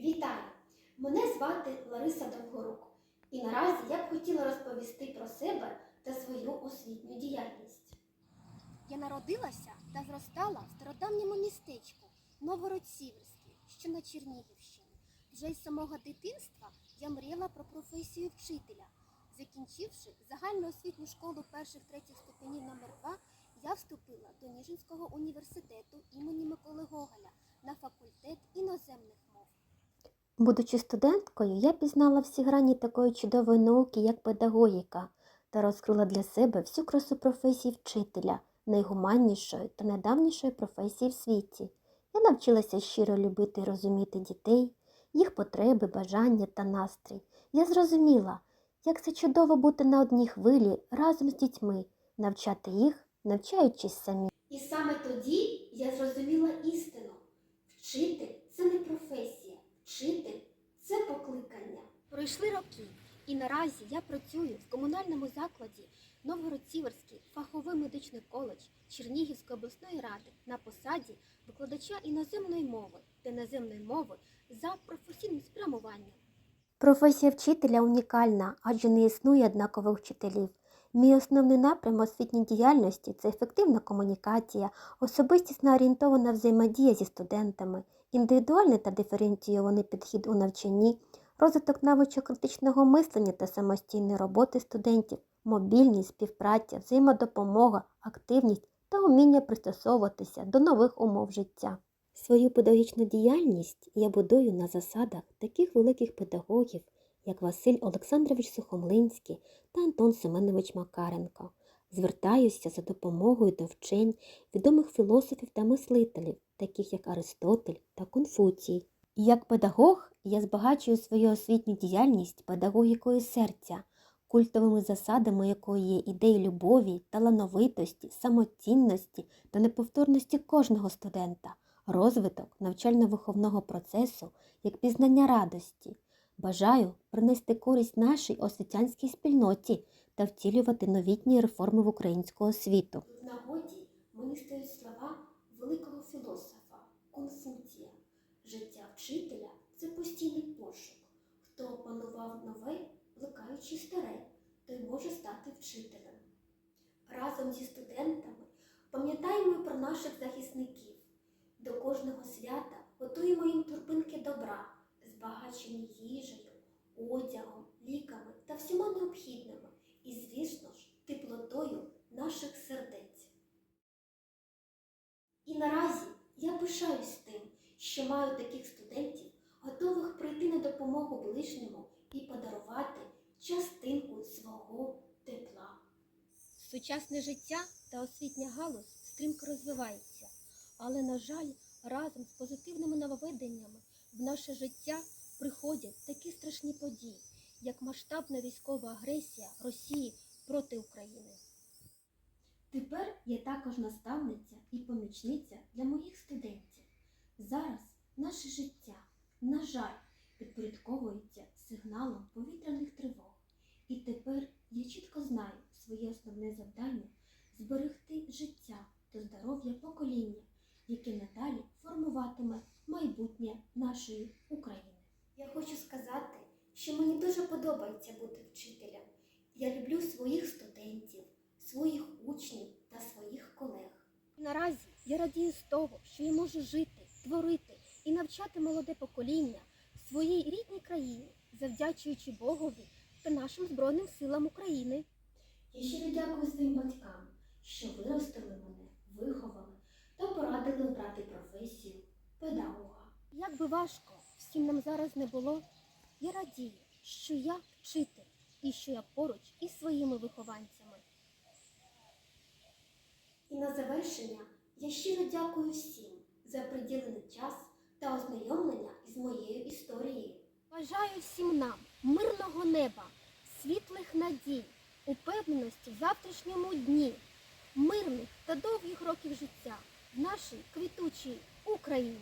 Вітаю! Мене звати Лариса Довгорук. І наразі я б хотіла розповісти про себе та свою освітню діяльність. Я народилася та зростала в стародавньому містечку Новгород-Сіверський, що на Чернігівщині. Вже із самого дитинства я мріяла про професію вчителя. Закінчивши загальну освітню школу перших третіх ступенів номер 2 я вступила до Ніжинського університету імені Миколи Гоголя на факультет іноземних. Будучи студенткою, я пізнала всі грані такої чудової науки, як педагогіка, та розкрила для себе всю красу професії вчителя, найгуманнішої та найдавнішої професії в світі. Я навчилася щиро любити і розуміти дітей, їх потреби, бажання та настрій. Я зрозуміла, як це чудово бути на одній хвилі разом з дітьми, навчати їх, навчаючись самі. І саме тоді я зрозуміла істину. Вчитель це не професія, вчитель це покликання. Пройшли роки, і наразі я працюю в комунальному закладі Новгород-Сіверський фаховий медичний коледж Чернігівської обласної ради на посаді викладача іноземної мови та іноземної мови за професійним спрямуванням. Професія вчителя унікальна, адже не існує однакових вчителів. Мій основний напрям освітньої діяльності це ефективна комунікація, особистісно орієнтована взаємодія зі студентами, індивідуальний та диференційований підхід у навчанні, розвиток навичок критичного мислення та самостійної роботи студентів, мобільність, співпраця, взаємодопомога, активність та уміння пристосовуватися до нових умов життя. Свою педагогічну діяльність я будую на засадах таких великих педагогів, як Василь Олександрович Сухомлинський та Антон Семенович Макаренко. Звертаюся за допомогою до вчень відомих філософів та мислителів, таких як Аристотель та Конфуцій. Як педагог я збагачую свою освітню діяльність педагогікою серця, культовими засадами якої є ідеї любові, талановитості, самоцінності та неповторності кожного студента, розвиток навчально-виховного процесу як пізнання радості. Бажаю принести користь нашій освітянській спільноті та втілювати новітні реформи в українську освіту. В нагоді мені стають слова великого філософа Конфуція. Життя вчителя це постійний пошук. Хто опанував нове, плекаючи старе, той може стати вчителем. Разом зі студентами пам'ятаємо про наших захисників. До кожного свята готуємо їм турбинки добра, збагачені їжею, одягом, ліками та всіма необхідними, і, звісно ж, теплотою наших сердець. І наразі я пишаюсь тим, що маю таких студентів, готових прийти на допомогу ближньому і подарувати частинку свого тепла. Сучасне життя та освітня галузь стрімко розвивається, але, на жаль, разом з позитивними нововведеннями в наше життя приходять такі страшні події, як масштабна військова агресія Росії проти України. Тепер я також наставниця і помічниця для моїх студентів. Зараз наше життя, на жаль, підпорядковується сигналом повітряних тривог. І тепер я чітко знаю своє основне завдання зберегти життя та здоров'я покоління, яке надалі формуватиме майбутнє нашої України. Я хочу сказати, що мені дуже подобається бути вчителем. Я люблю своїх студентів, своїх учнів та своїх колег. Наразі я радію з того, що я можу жити, творити і навчати молоде покоління в своїй рідній країні, завдячуючи Богові та нашим Збройним силам України. Я щиро дякую своїм батькам, що виростили мене, виховали та порадили обрати професію педагога. Як би важко всім нам зараз не було, я радію, що я вчитель і що я поруч із своїми вихованцями. І на завершення я щиро дякую всім за приділений час та ознайомлення із моєю історією. Бажаю всім нам мирного неба, світлих надій, упевненості в завтрашньому дні, мирних та довгих років життя в нашій квітучій Україні.